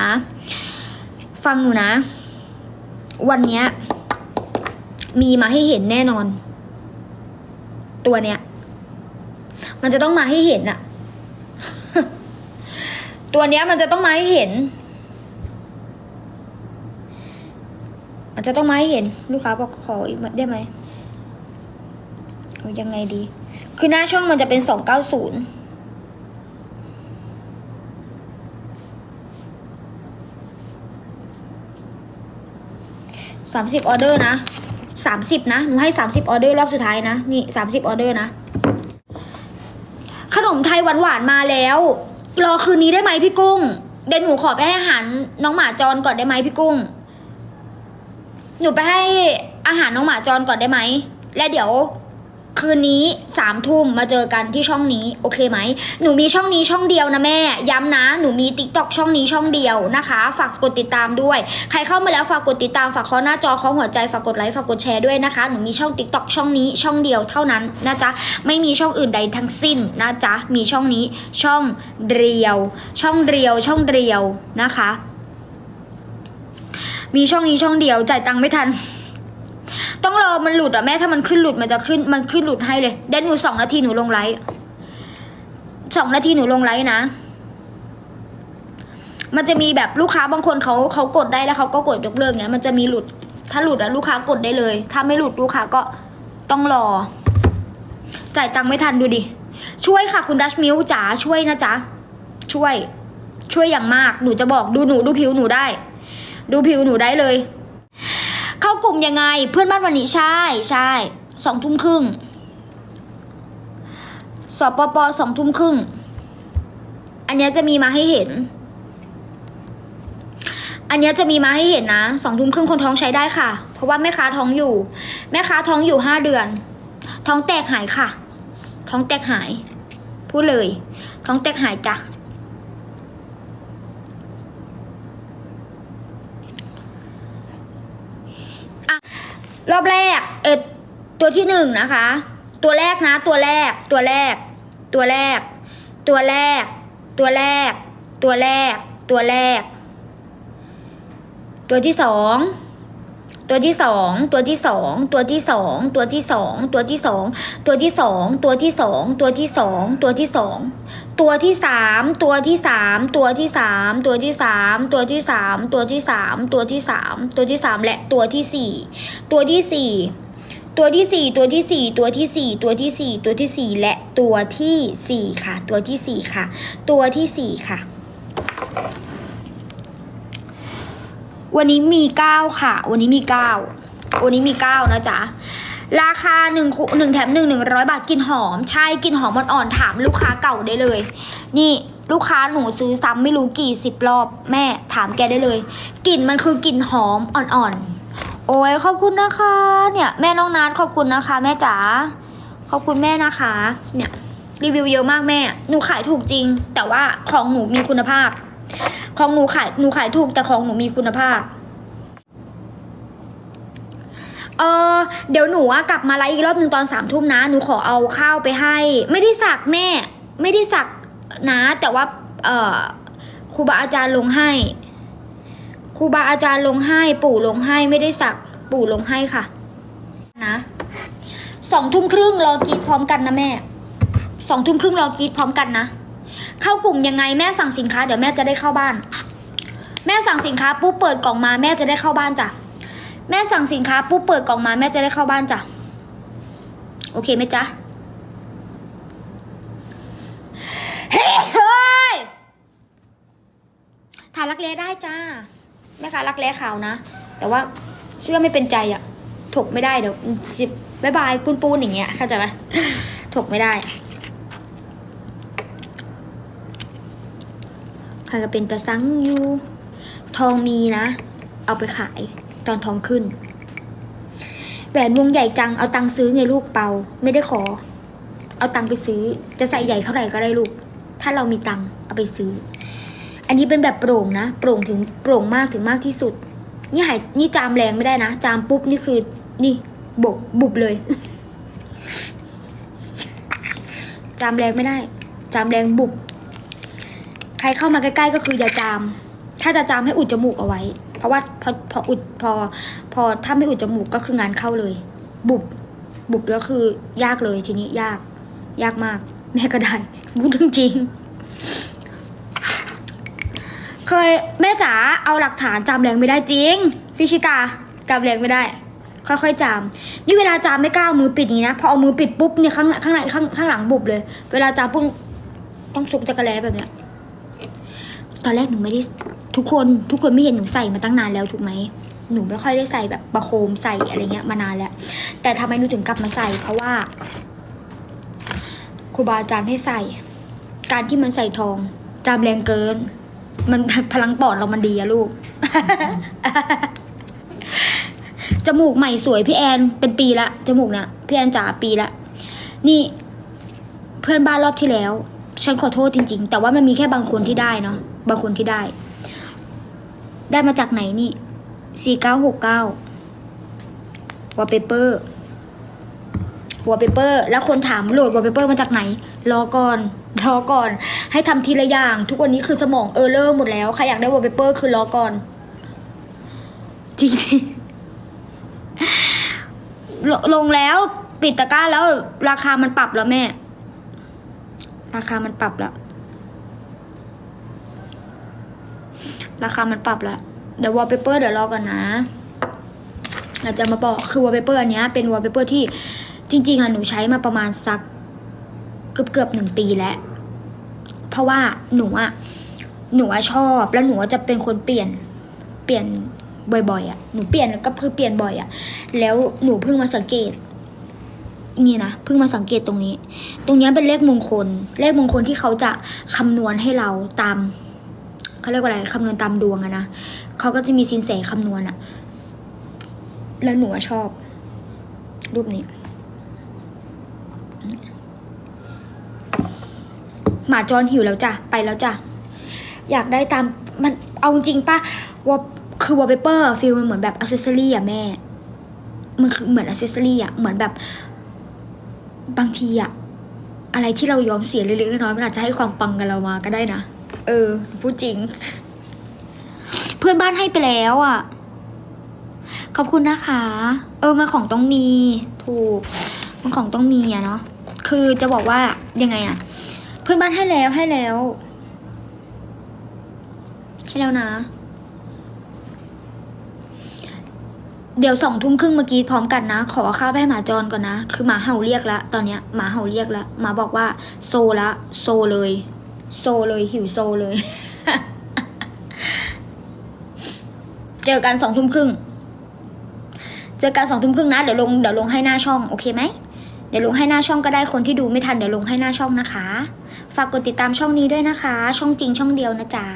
นะ ฟังหนูนะ วันเนี้ย มีมาให้เห็นแน่นอน ตัวเนี้ย มันจะต้องมาให้เห็นอะตัวเนี้ยมันจะต้องมาให้เห็น มันจะต้องมาให้เห็น ลูกค้าบอกขออีกได้ไหมยังไงดี คือหน้าช่องมันจะเป็นสองเก้าศูนย์ สามสิบออเดอร์นะสามสิบนะ หนูให้สามสิบออเดอร์รอบสุดท้ายนะ นี่สามสิบออเดอร์นะ ขนมไทยหวานๆมาแล้ว รอคืนนี้ได้ไหมพี่กุ้ง เดี๋ยวหนูขอไปให้อาหารน้องหมาจรก่อนได้ไหมพี่กุ้ง หนูไปให้อาหารน้องหมาจรก่อนได้ไหม และเดี๋ยว คืนนี้สามทุ่มมาเจอกันที่ช่องนี้โอเคไหม หนูมีช่องนี้ช่องเดียวนะแม่ ย้ำนะ หนูมีติ๊กต็อกช่องนี้ช่องเดียวนะคะ ฝากกดติดตามด้วย ใครเข้ามาแล้วฝากกดติดตาม ฝากเคาะหน้าจอเคาะหัวใจ ฝากกดไลค์ ฝากกดแชร์ด้วยนะคะ หนูมีช่องติ๊กต็อกช่องนี้ช่องเดียวเท่านั้นนะจ๊ะ ไม่มีช่องอื่นใดทั้งสิ้นนะจ๊ะ มีช่องนี้ช่องเดียว ช่องเดียว ช่องเดียวนะคะ มีช่องนี้ช่องเดียวจ่ายตังค์ไม่ทัน ต้องรอมันหลุดอะแม่ถ้ามันขึ้นหลุดมันจะขึ้นมันขึ้นหลุดให้เลยเดี๋ยวหนูสองนาทีหนูลงไลฟ์สองนาทีหนูลงไลฟ์นะ มันจะมีแบบลูกค้าบางคนเขาเขากดได้แล้วเขาก็กดยกเลิกเงี้ยมันจะมีหลุด ถ้าหลุดอะลูกค้ากดได้เลย ถ้าไม่หลุดลูกค้าก็ต้องรอ จ่ายตังค์ไม่ทันดูดิ ช่วยค่ะคุณดัชมิวจ๋าช่วยนะจ๊ะ ช่วย ช่วยอย่างมาก หนูจะบอกดูหนูดูผิวหนูได้ ดูผิวหนูได้เลย เข้ากลุ่มยังไง เพื่อนบ้านวันนี้ใช่ใช่สองทุ่มครึ่งสปปสองทุ่มครึ่ง อันนี้จะมีมาให้เห็น อันนี้จะมีมาให้เห็นนะสองทุ่มครึ่งคนท้องใช้ได้ค่ะ เพราะว่าแม่ค้าท้องอยู่ แม่ค้าท้องอยู่ห้าเดือน ท้องแตกหายค่ะ ท้องแตกหาย พูดเลย ท้องแตกหายจ้ะ รอบแรก เออตัวที่หนึ่งนะคะ ตัวแรกนะ ตัวแรก ตัวแรก ตัวแรก ตัวแรก ตัวแรก ตัวแรก ตัวแรก ตัวที่สอง ตัวที่สองตัวที่สองตัวที่สองตัวที่สองตัวที่สองตัวที่สองตัวที่สองตัวที่สองตัวที่สองตัวที่สามตัวที่สามตัวที่สามตัวที่สามตัวที่สามตัวที่สามตัวที่สามตัวที่สามและตัวที่สี่ตัวที่สี่ตัวที่สี่ตัวที่สี่ตัวที่สี่ตัวที่สี่ตัวที่สี่และตัวที่สี่ค่ะ ตัวที่สี่ค่ะ ตัวที่สี่ค่ะ วันนี้มีเก้าค่ะ วันนี้มีเก้าวันนี้มีเก้านะจ๊ะราคาหนึ่งคุหนึ่งแถมหนึ่งหนึ่งร้อยบาทกลินหอม ใช่กลินหอมอ่อนๆถามลูกค้าเก่าได้เลย นี่ลูกค้าหนูซื้อซ้ำไม่รู้กี่สิบรอบแม่ถามแกได้เลยกลิ่นมันคือกลิ่นหอมอ่อนๆ โอ้ยขอบคุณนะคะ เนี่ยแม่น้องนัทขอบคุณนะคะ แม่จ๋าขอบคุณแม่นะคะ เนี่ยรีวิวเยอะมากแม่ หนูขายถูกจริง แต่ว่าของหนูมีคุณภาพ ของหนูขายหนูขายถูกแต่ของหนูมีคุณภาพ เออเดี๋ยวหนูอะกลับมาไลฟ์อีกรอบหนึ่งตอนสามทุ่มนะ หนูขอเอาข้าวไปให้ ไม่ได้สักแม่ ไม่ได้สักนะ แต่ว่า เออครูบาอาจารย์ลงให้ครูบาอาจารย์ลงให้ ปู่ลงให้ไม่ได้สัก ปู่ลงให้ค่ะ นะสองทุ่มครึ่งรอกีดพร้อมกันนะแม่สองทุ่มครึ่งรอกีดพร้อมกันนะ เข้ากลุ่มยังไงแม่สั่งสินค้าเดี๋ยวแม่จะได้เข้าบ้าน แม่สั่งสินค้าปุ๊บเปิดกล่องมาแม่จะได้เข้าบ้านจ้ะแม่สั่งสินค้าปุ๊บเปิดกล่องมาแม่จะได้เข้าบ้านจ้ะโอเคไหมจ๊ะเฮ้ยถ่ายรักแร้ได้จ้าแม่ค้ารักแร้ขาวนะ แต่ว่าเชื่อไม่เป็นใจอะถกไม่ได้เดี๋ยวสิบบายบายปูนปูนอย่างเงี้ยเข้าใจไหมถกไม่ได้ ครก็เป็นตะซังอยู่ทองมีนะ เอาไปขายตอนทองขึ้น แหวนวงใหญ่จัง เอาตังค์ซื้อไงลูกเปา ไม่ได้ขอ เอาตังค์ไปซื้อ จะใส่ใหญ่เท่าไหร่ก็ได้ลูก ถ้าเรามีตังค์เอาไปซื้อ อันนี้เป็นแบบโปร่งนะ โปร่งถึงโปร่งมากถึงมากที่สุด นี่หายนี่จามแรงไม่ได้นะ จามปุ๊บนี่คือ นี่บกบุบเลย จามแรงไม่ได้ จามแรงบุบ ใครเข้ามาใกล้ๆก็คืออย่าจาม ถ้าจะจามให้อุดจมูกเอาไว้ เพราะว่าพอพออุดพอ พอถ้าไม่อุดจมูกก็คืองานเข้าเลย บุบบุบแล้วคือยากเลยทีนี้ยาก ยากมาก แม่ก็ได้พูดจริงเคยแม่จ๋าเอาหลักฐานจามแรงไม่ได้จริง ฟิชิกาจามแรงไม่ได้ ค่อยๆจาม นี่เวลาจามไม่กล้ามือปิดนี้นะพอเอามือปิดปุ๊บเนี่ยข้างข้างในข้างข้างหลังบุบเลย เวลาจามปุ๊บต้องซุกจักรแลแบบเนี้ย ตอนแรกหนูไม่ได้ทุกคนทุกคนไม่เห็นหนูใส่มาตั้งนานแล้วถูกไหมหนูไม่ค่อยได้ใส่แบบประโคมใส่อะไรเงี้ยมานานแล้ว แต่ทำไมหนูถึงกลับมาใส่ เพราะว่าครูบาอาจารย์ให้ใส่ การที่มันใส่ทองจามแรงเกิน มันพลังปอดเรามันดีอะลูก จมูกใหม่สวยพี่แอนเป็นปีละจมูกนะพี่แอนจ๋าปีละ นี่ เพื่อนบ้านรอบที่แล้ว ฉันขอโทษจริง ๆ แต่ว่ามันมีแค่บางคนที่ได้เนาะบางคนที่ได้ ได้มาจากไหนนี่สี่เก้าหกเก้าวอลเปเปอร์วอลเปเปอร์แล้วคนถามโหลดวอลเปเปอร์มาจากไหน รอก่อนรอก่อน ให้ทำทีละอย่าง ทุกวันนี้คือสมองเออเลอร์หมดแล้วใครอยากได้วอลเปเปอร์คือรอก่อนจริงลลงแล้วปิดตะกร้าแล้วราคามันปรับแล้วแม่ ราคามันปรับแล้วราคามันปรับแล้วเดี๋ยววอลเปเปอร์เดี๋ยวรอก่อนนะเราจะมาบอกคือวอลเปเปอร์อันนี้เป็นวอลเปเปอร์ที่จริงๆอะหนูใช้มาประมาณสักเกือบเกือบๆหนึ่งปีแล้ว เพราะว่าหนูอะหนูอะชอบแล้วหนูจะเป็นคนเปลี่ยนเปลี่ยนบ่อยๆอะหนูเปลี่ยนก็คือเปลี่ยนบ่อยอะแล้วหนูเพิ่งมาสังเกต นี่นะเพิ่งมาสังเกตตรงนี้ ตรงนี้เป็นเลขมงคล เลขมงคลที่เขาจะคำนวณให้เราตามเขาเรียกว่าอะไรคำนวณตามดวงอะนะเขาก็จะมีสินแสคำนวณอะแล้วหนูชอบ รูปนี้หมาจรหิวแล้วจ้ะไปแล้วจ้ะอยากได้ตามมันเอาจริงปะว่าคือวอลเปเปอร์ฟิลมันเหมือนแบบอ c เซสซอรี่อะแม่ มันคือเหมือนอ c เซสซอรี่อะเหมือนแบบ บางทีอะอะไรที่เรายอมเสียเล็กๆน้อยๆมันอาจจะให้ความปังกับเรามาก็ได้นะ เออ พูดจริง เพื่อนบ้านให้ไปแล้วอะขอบคุณนะคะ เออมันของต้องมี ถูก มันของต้องมีอะเนาะ คือจะบอกว่ายังไงอะเพื่อนบ้านให้แล้วให้แล้ว ให้แล้วนะ เดี๋ยวสองทุ่มครึ่งเมื่อกี้พร้อมกันนะ ขอข้าวไปให้หมาจรก่อนนะ คือหมาเห่าเรียกละตอนเนี้ยหมาเห่าเรียกละหมาบอกว่า โซละโซเลย โซเลยหิวโซเลย เจอกันสองทุ่มครึ่งเจอกันสองทุ่มครึ่งนะเดี๋ยวลงเดี๋ยวลงให้หน้าช่องโอเคไหมเดี๋ยวลงให้หน้าช่องก็ได้คนที่ดูไม่ทันเดี๋ยวลงให้หน้าช่องนะคะ ฝากกดติดตามช่องนี้ด้วยนะคะ ช่องจริงช่องเดียวนะจ๊ะ